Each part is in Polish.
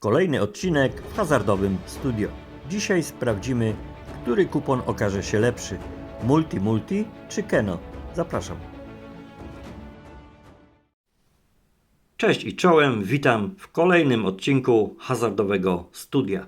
Kolejny odcinek w hazardowym studio. Dzisiaj sprawdzimy, który kupon okaże się lepszy. Multi Multi czy Keno? Zapraszam. Cześć i czołem, witam w kolejnym odcinku hazardowego studia.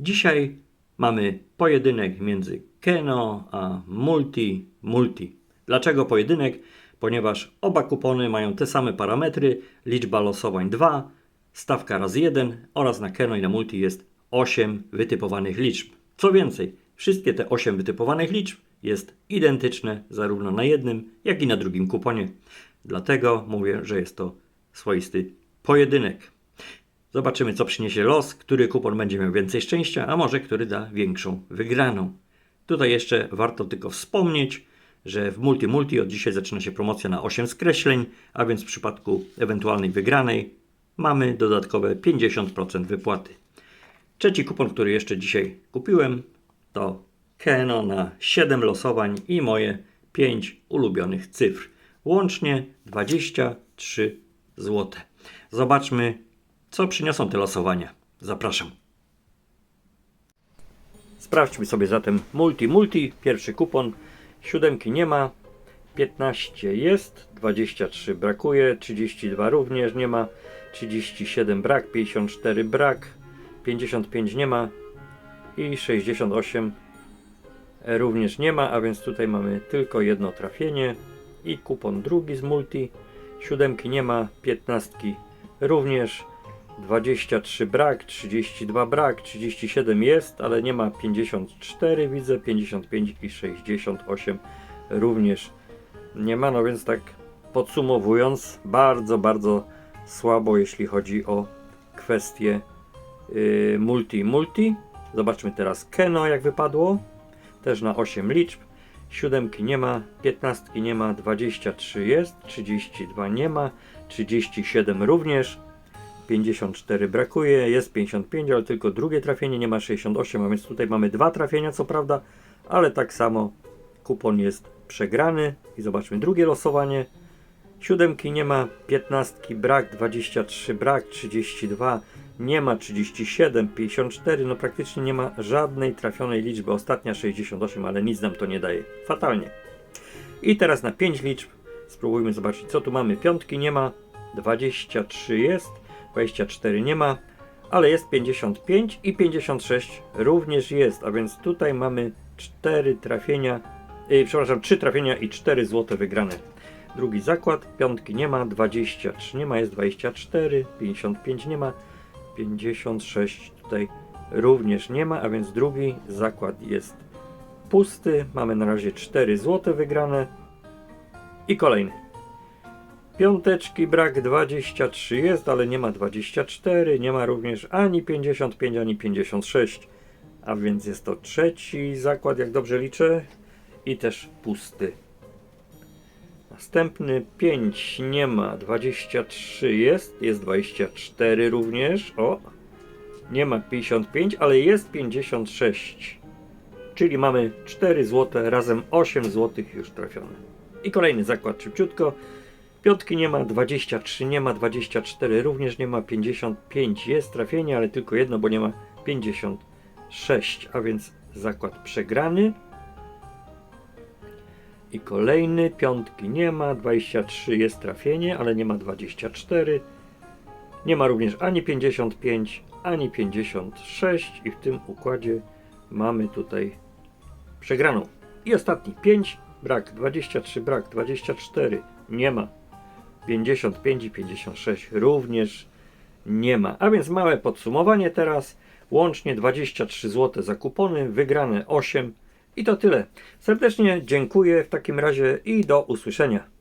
Dzisiaj mamy pojedynek między Keno a Multi Multi. Dlaczego pojedynek? Ponieważ oba kupony mają te same parametry, liczba losowań 2, stawka razy 1 oraz na Keno i na Multi jest 8 wytypowanych liczb. Co więcej, wszystkie te 8 wytypowanych liczb jest identyczne zarówno na jednym, jak i na drugim kuponie. Dlatego mówię, że jest to swoisty pojedynek. Zobaczymy, co przyniesie los, który kupon będzie miał więcej szczęścia, a może który da większą wygraną. Tutaj jeszcze warto tylko wspomnieć, że w Multi Multi od dzisiaj zaczyna się promocja na 8 skreśleń, a więc w przypadku ewentualnej wygranej mamy dodatkowe 50% wypłaty. Trzeci kupon, który jeszcze dzisiaj kupiłem, to Keno na 7 losowań i moje 5 ulubionych cyfr. Łącznie 23 zł. Zobaczmy, co przyniosą te losowania. Zapraszam. Sprawdźmy sobie zatem multi multi. Pierwszy kupon. Siódemki nie ma. 15 jest. 23 brakuje. 32 również nie ma. 37 brak. 54 brak. 55 nie ma. I 68 również nie ma, a więc tutaj mamy tylko jedno trafienie i kupon drugi z multi. Siódemki nie ma, 15 również, 23 brak, 32 brak, 37 jest, ale nie ma 54 widzę, 55 i 68 również nie ma, no więc tak podsumowując, bardzo, bardzo słabo jeśli chodzi o kwestie yy, multi multi. Zobaczmy teraz Keno jak wypadło, też na 8 liczb. Siódemki nie ma, 15 nie ma, 23 jest, 32 nie ma, 37 również, 54 brakuje, jest 55, ale tylko drugie trafienie, nie ma 68, a więc tutaj mamy dwa trafienia, co prawda, ale tak samo kupon jest przegrany. I zobaczmy drugie losowanie. Siódemki nie ma, 15 brak, 23 brak, 32 nie ma, 37, 54, no praktycznie nie ma żadnej trafionej liczby. Ostatnia 68, ale nic nam to nie daje. Fatalnie. I teraz na 5 liczb spróbujmy zobaczyć, co tu mamy. Piątki nie ma, 23 jest, 24 nie ma, ale jest 55 i 56 również jest, a więc tutaj mamy 4 trafienia, yy, przepraszam, 3 trafienia i 4 złote wygrane. Drugi zakład, piątki nie ma, 23 nie ma, jest 24, 55 nie ma, 56 tutaj również nie ma, a więc drugi zakład jest pusty. Mamy na razie 4 złote wygrane. I kolejny. Piąteczki brak 23 jest, ale nie ma 24, nie ma również ani 55, ani 56. A więc jest to trzeci zakład, jak dobrze liczę, i też pusty. Następny 5 nie ma, 23 jest, jest 24 również. O, nie ma 55, ale jest 56. Czyli mamy 4 zł, razem 8 zł już trafione. I kolejny zakład szybciutko. Piątki nie ma, 23 nie ma, 24 również nie ma, 55 jest trafienie, ale tylko jedno, bo nie ma 56, a więc zakład przegrany. I kolejny, piątki nie ma, 23 jest trafienie, ale nie ma 24. Nie ma również ani 55, ani 56 i w tym układzie mamy tutaj przegraną. I ostatni 5, brak 23, brak 24, nie ma 55 i 56 również nie ma. A więc małe podsumowanie teraz. Łącznie 23 zł za kupony, wygrane 8 i to tyle. Serdecznie dziękuję w takim razie i do usłyszenia.